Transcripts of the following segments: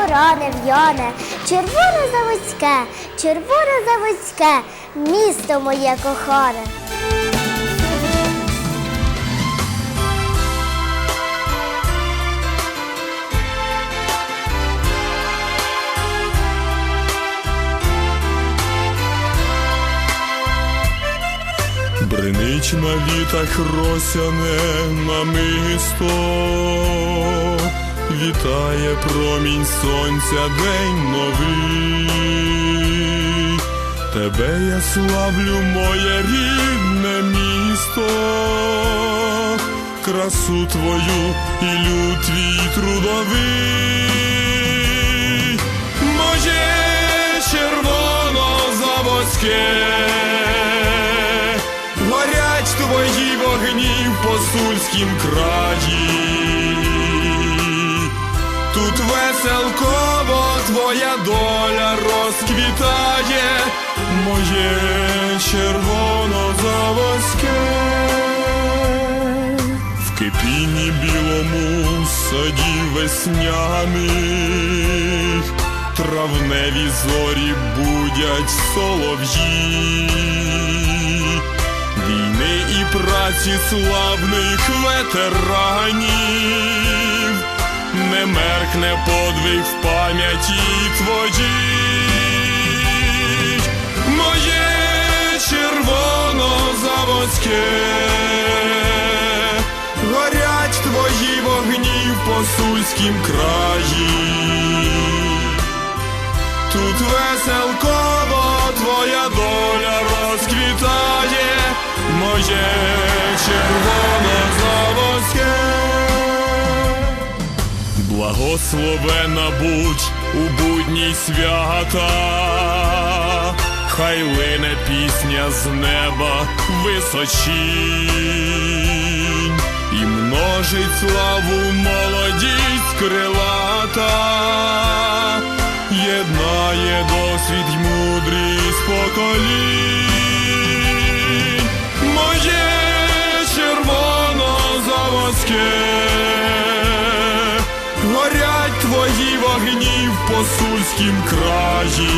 юності поране в'яне, червоне заводське, червоне заводське, місто моє кохане. Бринич на вітах росяне намисто, вітає промінь сонця день новий. Тебе я славлю, моє рідне місто, красу твою і люд твій трудовий, моє червоно-заводське. Горять твої вогні в посульськім краї. Тут веселково твоя доля розквітає, моє червоно-заводське. В кипінні білому саді весняних травневі зорі будять солов'ї війни і праці славних ветеранів, не меркне подвиг в пам'яті твоїй, моє червоно-заводське, горять твої вогні в посульськім краї. Благословена будь у будні свята, хай лине пісня з неба височінь і множить славу молодість крилата. Єднає досвід мудрість поколінь, посульськім краї.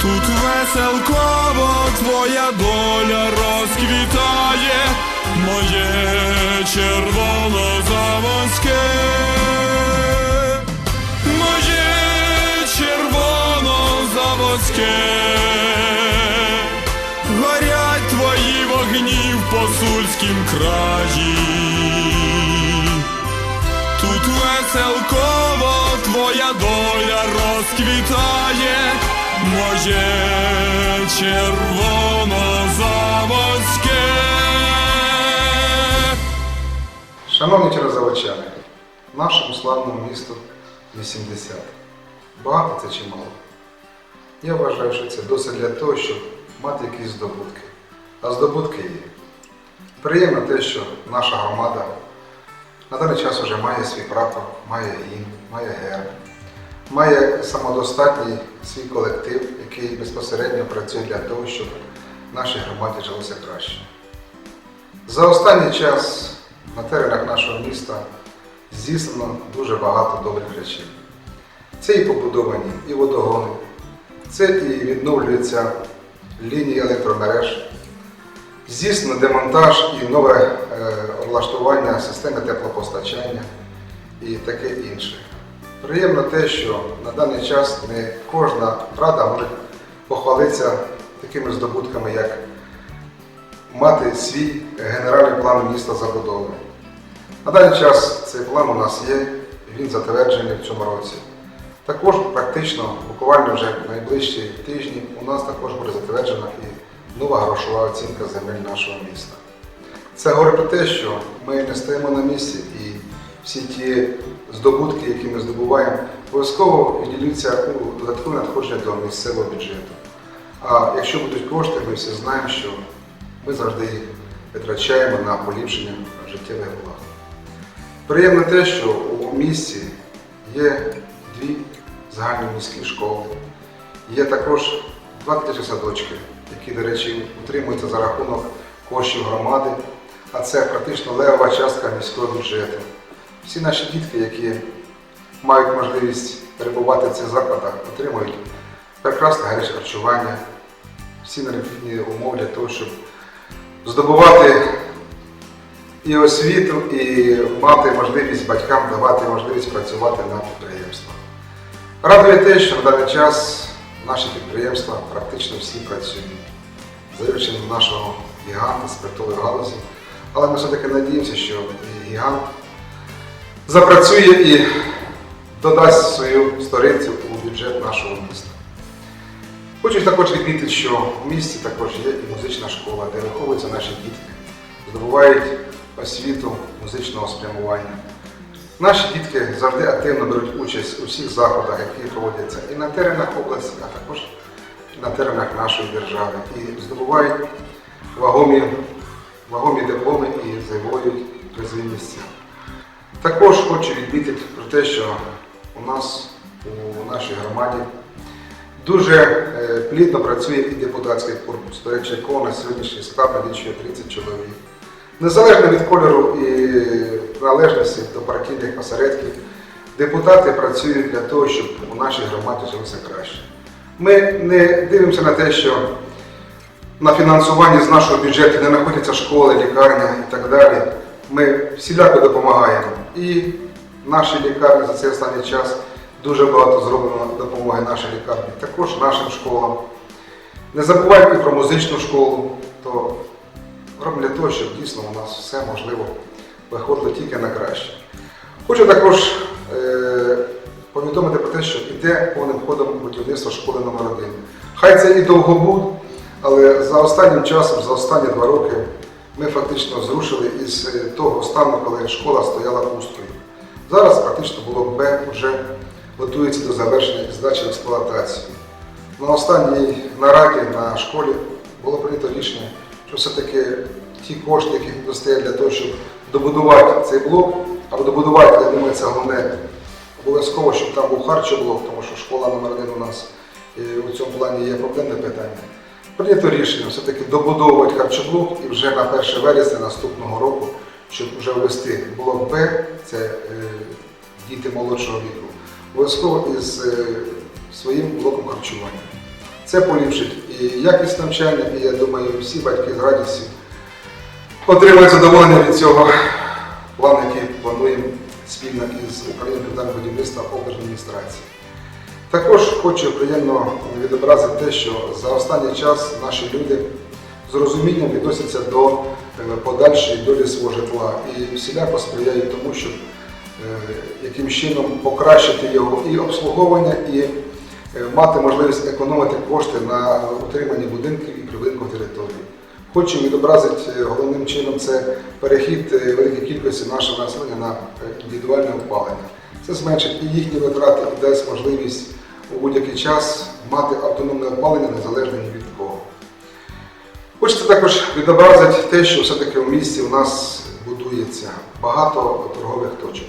Тут веселково твоя доля розквітає, моє червоно-заводське. Моє червоно-заводське, горять твої вогні в посульськім краї. Тут веселково твоя доля розквітає, моє червоно-заводське. Шановні черезаводчани, нашому славному місту 80. Багато це чи мало? Я вважаю, що це досить для того, щоб мати якісь здобутки. А здобутки є. Приємно те, що наша громада на даний час вже має свій прапор, має гімн, має герб, має самодостатній свій колектив, який безпосередньо працює для того, щоб нашій громаді жилося краще. За останній час на теренах нашого міста здійснено дуже багато добрих речей. Це і побудовані і водогони, це і відновлюються лінії електромереж, здійснено демонтаж і нове облаштування системи теплопостачання і таке інше. Приємно те, що на даний час не кожна рада може похвалитися такими здобутками, як мати свій генеральний план міста забудови. На даний час цей план у нас є, він затверджений в цьому році. Також практично, буквально вже в найближчі тижні у нас також буде затверджена і нова грошова оцінка земель нашого міста. Це говорить про те, що ми не стоїмо на місці і всі ті здобутки, які ми здобуваємо, обов'язково відділюються у додаткові надходження до місцевого бюджету. А якщо будуть кошти, ми всі знаємо, що ми завжди їх витрачаємо на поліпшення життєвих благ. Приємно те, що у місті є дві загальноміські школи, є також два дитячі садочки, які, до речі, утримуються за рахунок коштів громади, а це практично левова частка міського бюджету. Всі наші дітки, які мають можливість перебувати в цих закладах, отримують прекрасне гаряче харчування, всі необхідні умови для того, щоб здобувати і освіту, і мати можливість батькам давати можливість працювати на підприємствах. Радує те, що на даний час наші підприємства практично всі працюють, за нашого гіганта спиртової галузі. Але ми все-таки надіємося, що і запрацює і додасть свою сторицю у бюджет нашого міста. Хочу також відмітити, що в місті також є і музична школа, де виховуються наші дітки, здобувають освіту музичного спрямування. Наші дітки завжди активно беруть участь у всіх заходах, які проводяться і на теренах області, а також на теренах нашої держави. І здобувають вагомі, вагомі дипломи і завоюють призові місця. Також хочу відмітити про те, що у нас у нашій громаді дуже е, плідно працює і депутатський корпус, до речі, якого на сьогоднішній склад налічує 30 чоловік. Незалежно від кольору і належності до партійних осередків, депутати працюють для того, щоб у нашій громаді жилося краще. Ми не дивимося на те, що на фінансуванні з нашого бюджету не знаходяться школи, лікарня і так далі. Ми всіляко допомагаємо. І наші лікарні за цей останній час дуже багато зроблено допомоги нашій лікарні, також нашим школам. Не забувайте про музичну школу, то робимо для того, щоб дійсно у нас все можливо виходило тільки на краще. Хочу також е, повідомити про те, що йде повним ходом будівництво школи номер 1 Хай це і довгобуд, але за останнім часом, за останні два роки, ми фактично зрушили із е, того стану, коли школа стояла пусткою. Зараз практично блок Б вже готується до завершення і здачі в експлуатацію. На останній нараді на школі було прийнято рішення, що все-таки ті кошти, які достає для того, щоб добудувати цей блок, або добудувати, я думаю, це головне, обов'язково, щоб там був харчоблок, тому що школа номер один у нас е, у цьому плані є проблемне питання. Прийнято рішення все-таки добудовувати харчоблок і вже на 1 вересня наступного року, щоб вже ввести блок Б, це е, діти молодшого віку, обов'язково із е, своїм блоком харчування. Це поліпшить і якість навчання, і я думаю, всі батьки з радістю отримають задоволення від цього плану, який плануємо спільно із управлінням капітального будівництва облдержадміністрації. Також хочу приємно відобразити те, що за останній час наші люди з розумінням відносяться до е, подальшої долі свого житла і всіляко сприяють тому, щоб е, яким чином покращити його і обслуговування, і е, мати можливість економити кошти на утриманні будинків і прибудинкових територій. Хочу відобразити головним чином це перехід великої кількості нашого населення на індивідуальне опалення. Це зменшить і їхні витрати, і дасть можливість у будь-який час мати автономне опалення незалежно ні від кого. Хочеться також відобразити те, що все-таки в місті у нас будується багато торгових точок.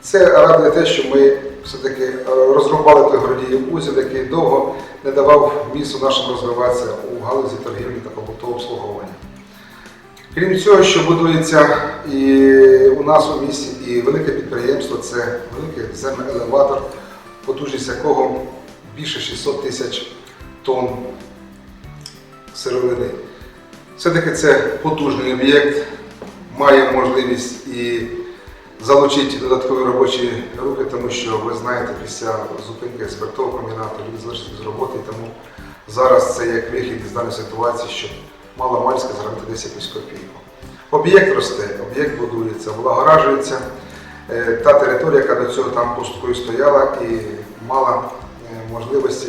Це радує те, що ми все-таки е, розрубали той городіїв узіл, який довго не давав місту нашим розвиватися у галузі торгівлі та побутового обслуговування. Крім цього, що будується і у нас у місті, і велике підприємство це великий землеелеватор, потужність якого більше 600 тисяч тонн сировини. Все-таки це потужний об'єкт, має можливість і залучити додаткові робочі руки, тому що ви знаєте, після зупинки спиртового комбінату люди залишаться без роботи, тому зараз це як вихід із даної ситуації, щоб мала мальська заробити 10 якусь копійку. Об'єкт росте, об'єкт будується, облагоражується. Е, Та територія, яка до цього там пусткою стояла і мала е, можливості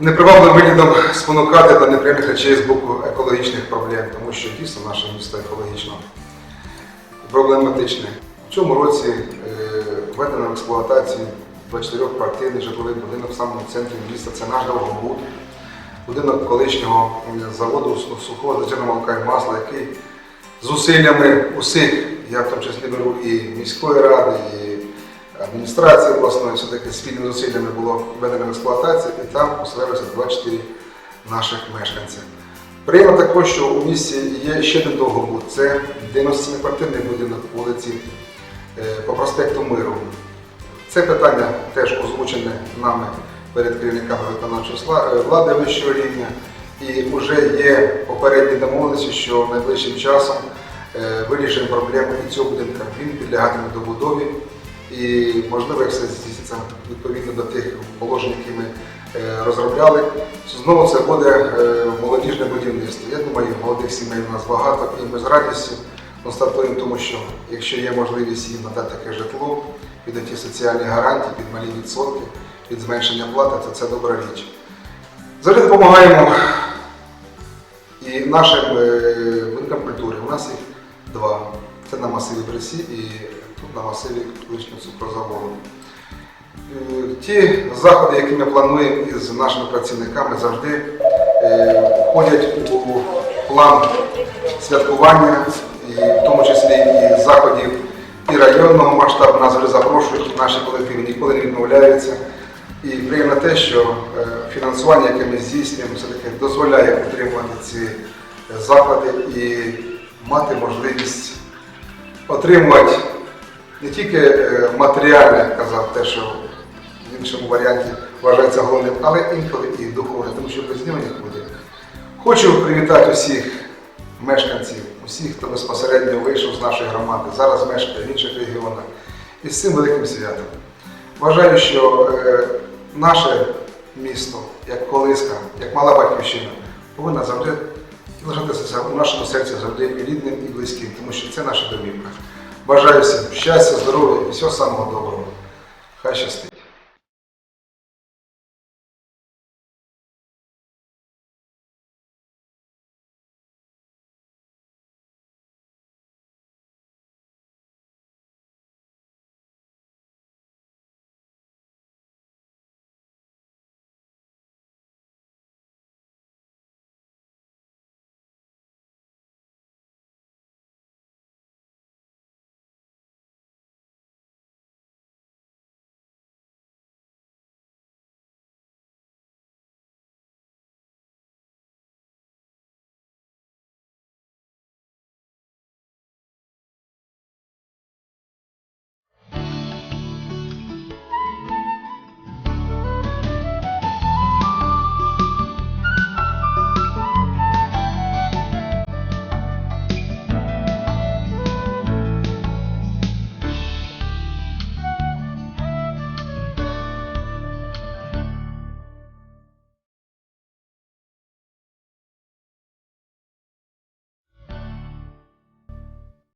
непривабливим виглядом спонукати до неприємних речей з боку екологічних проблем, тому що дійсно наше місто екологічно проблематичне. В цьому році е, введено в експлуатацію 24-квартирний житловий будинок в самому центрі міста. Це наш довгобуд, будинок колишнього заводу сухого звичайного молока і масла, який зусиллями усіх, я в тому числі беру і міської ради, і адміністрації обласної, все-таки спільними зусиллями було введено в експлуатацію, і там поселилося 24 наших мешканців. Приємно також, що у місті є ще один довгобуд. Це 97-квартирний будинок вулиці е, по проспекту Миру. Це питання теж озвучене нами перед керівниками виконавчої е, влади вищого рівня. І вже є попередні домовленості, що найближчим часом е, вирішимо проблему і цього будинку. Він підлягатиме добудові і можливо, як все здійсниться відповідно до тих положень, які ми е, розробляли, знову це буде е, молодіжне будівництво. Я думаю, молодих сімей у нас багато, і ми з радістю констатуємо, тому що якщо є можливість їм надати таке житло, під ті соціальні гарантії, під малі відсотки, під зменшення плати, то це добра річ. Завжди допомагаємо нашим е, будинкам культури. У нас їх два. Це на масиві Бресі і тут на масиві колишнього цукрозаводу. Е, Ті заходи, які ми плануємо із нашими працівниками, завжди е, входять у план святкування, і в тому числі і заходів і районного масштабу. Нас вже запрошують, наші колективи ніколи не відмовляються. І приємно те, що фінансування, яке ми здійснюємо, все-таки дозволяє підтримувати ці заклади і мати можливість отримувати не тільки е, матеріальне, казав, те, що в іншому варіанті вважається головним, але інколи і духовне, тому що без нього нікуди. Хочу привітати усіх мешканців, усіх, хто безпосередньо вийшов з нашої громади, зараз мешкає в інших регіонах, і з цим великим святом. Вважаю, що е, наше місто, як колиска, як мала батьківщина, повинна завжди залишатися у нашому серці завжди рідним і близьким, тому що це наша домівка. Бажаю всім щастя, здоров'я і всього самого доброго. Хай щастить.